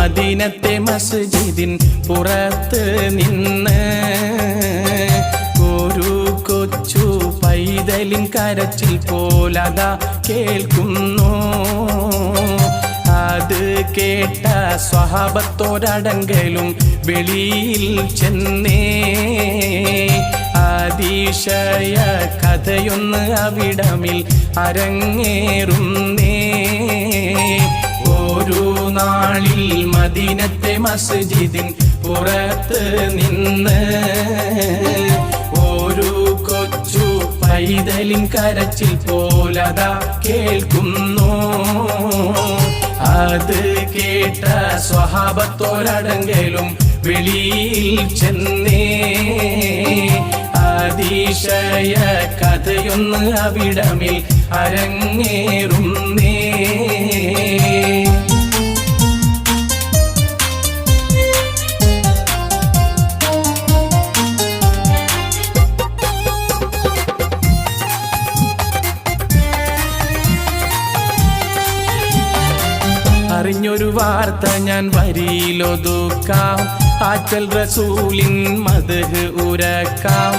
മദീനത്തെ മസ്ജിദിൻ പുറത്ത് നിന്ന് ഒരു കൊച്ചു പൈതലിൻ കരച്ചിൽ പോലതാ കേൾക്കുന്നു. അത് കേട്ട സ്വഭാവത്തോരടങ്കലും വെളിയിൽ ചെന്നേ. അതിശയ കഥയൊന്ന് അവിടമിൽ അരങ്ങേറുന്നേ. നാളിൽ മദീനത്തെ മസ്ജിദിൻ പുറത്ത് നിന്ന് ഒരു കൊച്ചു പൈതലിൻ കരച്ചിൽ പോലതാ കേൾക്കുന്നു. അത് കേട്ട സ്വഭാവത്തോരടങ്കലും വെളിയിൽ ചെന്നേ. അതിശയ കഥയൊന്ന് അവിടമിൽ അരങ്ങേറുന്നേ. വാർത്ത ഞാൻ വരിയിലൊതുക്കാം. ആറ്റൽ റസൂലിൻ മതഹ് ഉരക്കാം.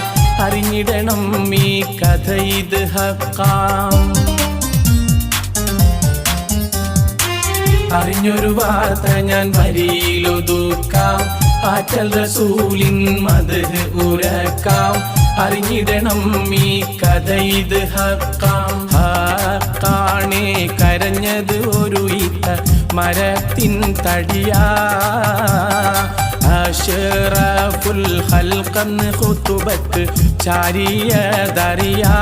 അറിഞ്ഞിടണം ഈ കഥ ഇത് ഹക്കാം. അറിഞ്ഞൊരു വാർത്ത ഞാൻ വരിയിലൊതുക്കാം. ആറ്റൽ റസൂലിൻ മതഹ് ഉരക്കാം. അറിഞ്ഞിടണം ഈ കഥ ഇത് ഹക്കാം. ഹക്കാണേ കരഞ്ഞത് ഒരു ഇത്ത മരത്തിൻ തടിയാ. അഷറഫുൽ ഖുതുബത്ത് ചാരിയതറിയാ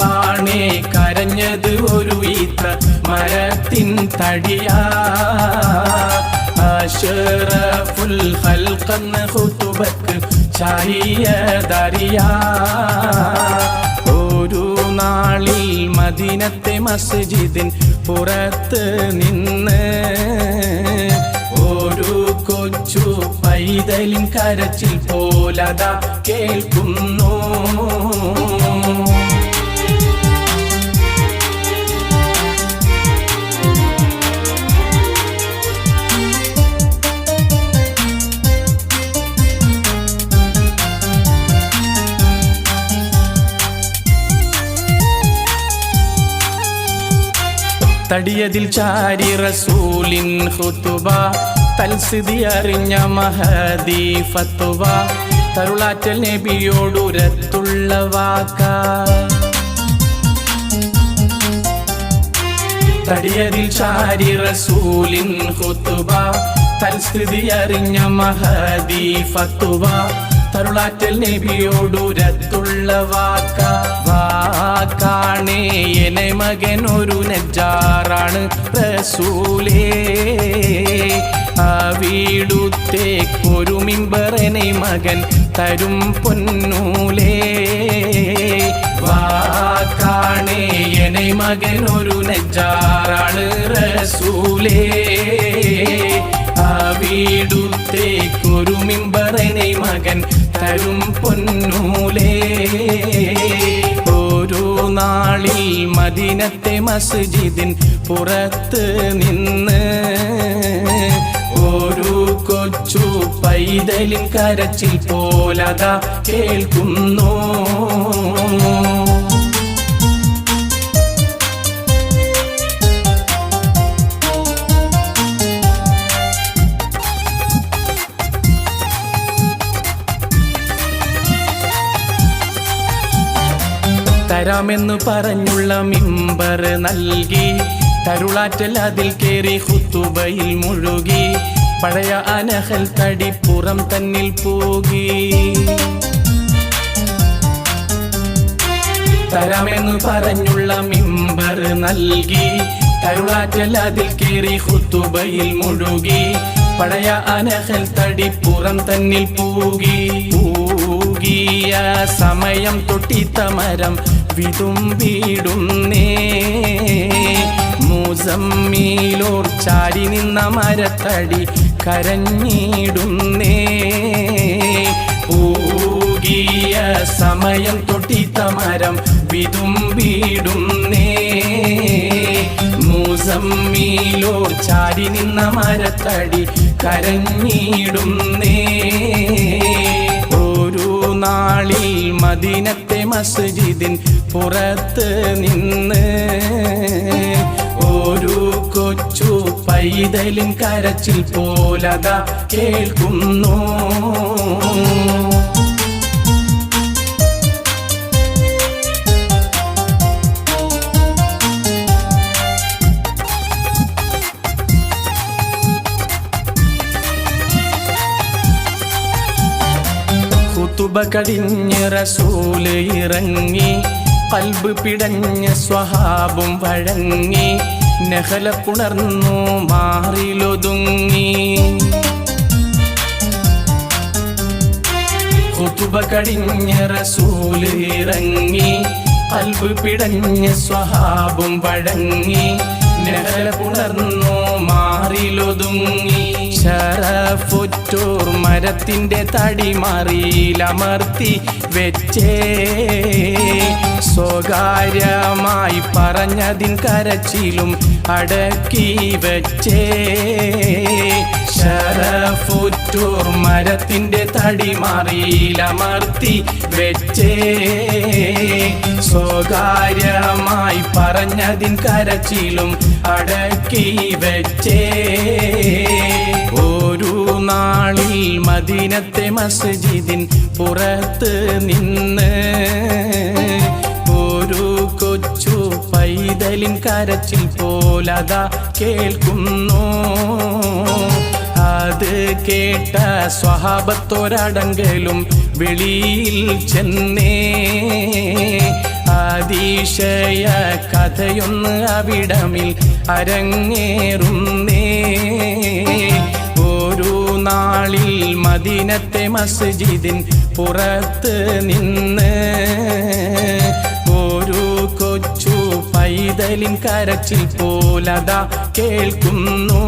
കാണേ കരഞ്ഞത് ഒരു ഇത്ത മരത്തിൻ തടിയാ. അഷറഫുൽ ചാരിയതറിയാ ഒരു നാളിൽ മദീനത്തെ മസ്ജിദിൻ പുറത്ത് നിന്ന് ഒരു കൊച്ചു പൈതലിൻ കരച്ചിൽ പോലതാ കേൾക്കുന്നു. തടിയതിൽ ചാരി റസൂലിൻ ഹുത്തുബ തൽസ്ഥിതി അറിഞ്ഞ മഹദി ഫത്തുവ തരുളാറ്റൽ നബിയോടുരത്തുള്ള വാക്ക. തടിയതിൽ ചാരി റസൂലിൻ ഹുത്തുബ തൽസ്ഥിതി അറിഞ്ഞ മഹദി ഫത്തുവ തരുളാറ്റൽ നബിയോടുരത്തുള്ള വാക്ക. വാക്കാണേ എന്നെ മകൻ ഒരു നെജാറാണ് റസൂലേ. വീടുത്തേക്കൊരു മിമ്പറനെ മകൻ തരും പൊന്നൂലേ. വാക്കാണേ എന്നെ മകൻ ഒരു നെജാറാണ് റസൂലേ. തരും പൊന്നൂലേ. ഓരോ നാളിൽ മദീനത്തെ മസ്ജിദിൻ പുറത്ത് നിന്ന് ഒരു കൊച്ചു പൈതലിൻ കരച്ചിൽ പോലതാ കേൾക്കുന്നു. തരാമെന്ന് പറഞ്ഞുള്ള മിമ്പർ നൽകി. തരുളാറ്റൽ അതിൽ കയറി ഹുത്തുബയിൽ മുഴുകി. പഴയ അനഹൽ തടി പുറം തന്നിൽ പോകി. തരാമെന്ന് പറഞ്ഞുള്ള മിമ്പർ നൽകി. തരുളാറ്റൽ അതിൽ കയറി ഹുത്തുബയിൽ മുഴുകി. പഴയ അനഹൽ തടി പുറം തന്നിൽ പൂകി. പൂകിയ സമയം തൊട്ടിത്ത മരം വിതുമ്പിടുന്നേ മൂസമ്മീലോർ ചാരി നിന്ന മരത്തടി കരഞ്ഞിടുന്നേ. പൂകിയ സമയം തൊട്ടിത്ത മരം വിതുമ്പിടുന്നേ മൂസ സമ്മീലോർ ചാരി നിന്ന മരത്തടി കരഞ്ഞിടുന്നേ. ഒരു നാളിൽ മദീനത്തെ മസ്ജിദിൻ പുറത്ത് നിന്ന് ഒരു കൊച്ചു പൈതലിൻ കരച്ചിൽ പോലത കേൾക്കുന്നു. കുത്തുബ കടിഞ്ഞ് റസൂൽ ഇറങ്ങി കൽബ് പിടഞ്ഞ് സ്വഹാബും വഴങ്ങി നഹല പുണർന്നു മാറിലൊതുങ്ങി കുത്തുബ കടിഞ്ഞ് റസൂൽ ഇറങ്ങി കൽബ് പിടഞ്ഞ് സ്വഹാബും വഴങ്ങി നഹല പുണർന്നു മാറിലൊതുങ്ങി ശരഫുറ്റൂർ മരത്തിന്റെ തടി മാറിയിലമർത്തി വെച്ചേ. സ്വകാര്യമായി പറഞ്ഞതിൻ കരച്ചിലും അടക്കി വെച്ചേ. ശരഫുറ്റൂർ മരത്തിന്റെ തടി മാറിയിലമർത്തി വെച്ചേ. സ്വകാര്യമായി പറഞ്ഞതിൻ കരച്ചിലും അടക്കി വെച്ചേ. നാളിൽ മദീനത്തെ മസ്ജിദിൻ പുറത്ത് നിന്ന് ഒരു കൊച്ചു പൈതലിൻ കരച്ചിൽ പോലതാ കേൾക്കുന്നു. അത് കേട്ട സ്വഹാബത്തോരടങ്കലും വെളിയിൽ ചെന്നേ. അതിശയ കഥയൊന്ന് അവിടമിൽ അരങ്ങേറുന്നേ. മദീനത്തെ മസ്ജിദിൻ പുറത്ത് നിന്ന് ഒരു കൊച്ചു പൈതലിൻ കരച്ചിൽ പോലതാ കേൾക്കുന്നു.